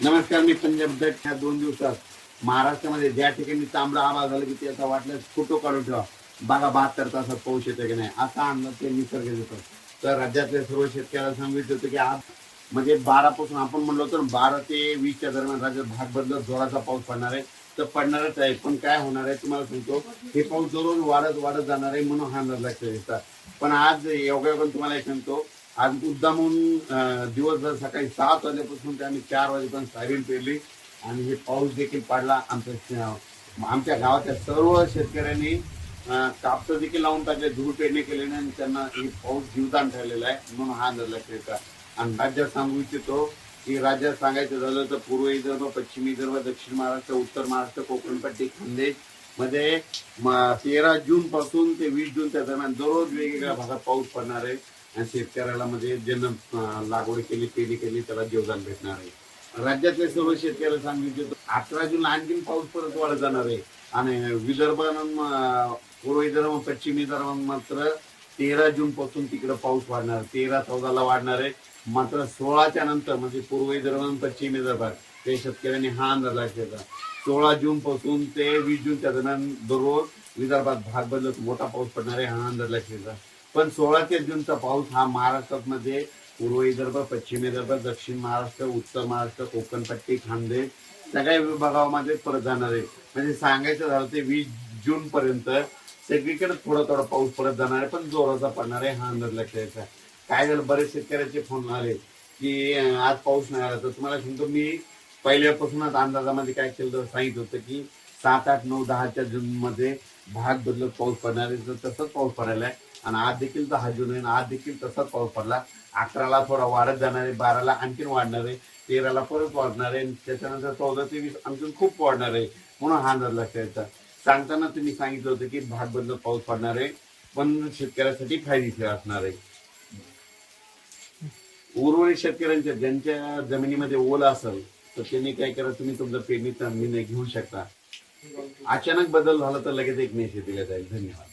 नमस्कार मी पंजाब दत्त. ह्या दोन दिवसात महाराष्ट्रामध्ये ज्या ठिकाणी तांबडा आवाज झाला की त्याचा वाटल्यास फोटो काढून ठेवा. बागा बहात्तर तासात पाऊस येतो की नाही. असा अंदाज ते निसर्ग देतो. तर राज्यातल्या सर्व शेतकऱ्याला सांगितलं होतं की आज म्हणजे बारापासून आपण म्हणलो तर बारा ते वीसच्या दरम्यान राज्यात भाग बदलत जोराचा पाऊस पडणार आहे. तर पडणारच आहे. पण काय होणार आहे तुम्हाला सांगतो हे पाऊस दररोज वाढत वाढत जाणार आहे म्हणून हा अंदाज लक्षात येतात पण आज योगायोगाने तुम्हाला एक सांगतो आज मुद्दामून दिवसभर सकाळी सात वाजेपासून ते आम्ही चार वाजेपर्यंत सायरन पेरली. आणि हे पाऊस देखील पडला. आमच्या आमच्या गावाच्या सर्व शेतकऱ्यांनी कापसं देखील लावून टाकले धूळ पेरणी केल्याने आणि त्यांना हे पाऊस जीवदान ठरलेला आहे. म्हणून हा अंदाज येतात आणि राज्यात सांगू इच्छितो की राज्यात सांगायचं झालं तर पूर्व विदर्भ पश्चिम विदर्भ दक्षिण महाराष्ट्र उत्तर महाराष्ट्र कोकणपट्टी खानदेशमध्ये तेरा जून पासून ते वीस जूनच्या दरम्यान दररोज वेगवेगळ्या भागात पाऊस पडणार आहे. आणि शेतकऱ्याला म्हणजे ज्यांना लागवड केली पेरी केली त्याला जीवदान भेटणार आहे. राज्यातले सर्व शेतकऱ्याला सांगितलं अठरा जून आणखीन पाऊस परत वाढत जाणार आहे. आणि विदर्भ पूर्व विदर्भ पश्चिम विदर्भात मात्र तेरा जून पासून तिकडे पाऊस वाढणार तेरा चौदाला वाढणार आहे. मात्र सोळाच्या नंतर म्हणजे पूर्व विदर्भ पश्चिम विदर्भात ते शेतकऱ्यांनी हा अंदाज लक्षात सोळा जून पासून ते वीस जूनच्या दरम्यान दररोज विदर्भात भाग बदलत मोठा पाऊस पडणार आहे हा अंदाज लक्षात पण सोळा ते जूनचा पाऊस हा महाराष्ट्रात मध्ये पूर्व विदर्भ पश्चिम विदर्भ दक्षिण महाराष्ट्र उत्तर महाराष्ट्र कोकणपट्टी खानदेश सगळ्या विभागामध्ये परत जाणार आहे. म्हणजे सांगायचं झालं ते वीस जून पर्यंत सगळीकडे थोडा थोडा पाऊस परत जाणार आहे पण जोराचा पडणार आहे हा अंदाज लक्षात यायचा काय झालं बरेच शेतकऱ्याचे फोन आले की आज पाऊस नाही आला. तर तुम्हाला सांगतो मी पहिल्यापासूनच अंदाजामध्ये काय केलं होतं सांगितलं होतं की सात आठ नऊ दहाच्या जून मध्ये भाग बदलत पाऊस पडणार आहे तर तसंच पाऊस पडायला आहे. आणि आज देखील दहा जून आहे आणि आज देखील तसाच पाऊस पडला. अकराला थोडा वाढत जाणार आहे बाराला आणखीन वाढणार आहे तेराला परत वाढणार आहे त्याच्यानंतर चौदा ते वीस आणखीन खूप वाढणार आहे म्हणून हा अंदाज लक्षात यायचा सांगताना तुम्ही सांगितलं होतं की भाग बदलत पाऊस पडणार आहे पण शेतकऱ्यासाठी फायदेशीर असणार आहे. उर्वरित शेतकऱ्यांच्या ज्यांच्या जमिनीमध्ये ओल असेल तर त्यांनी काय करा तुम्ही तुमचा पेरणी निर्णय घेऊ शकता अचानक बदल झाला तर लगेच एक मेसेज दिला जाईल. धन्यवाद.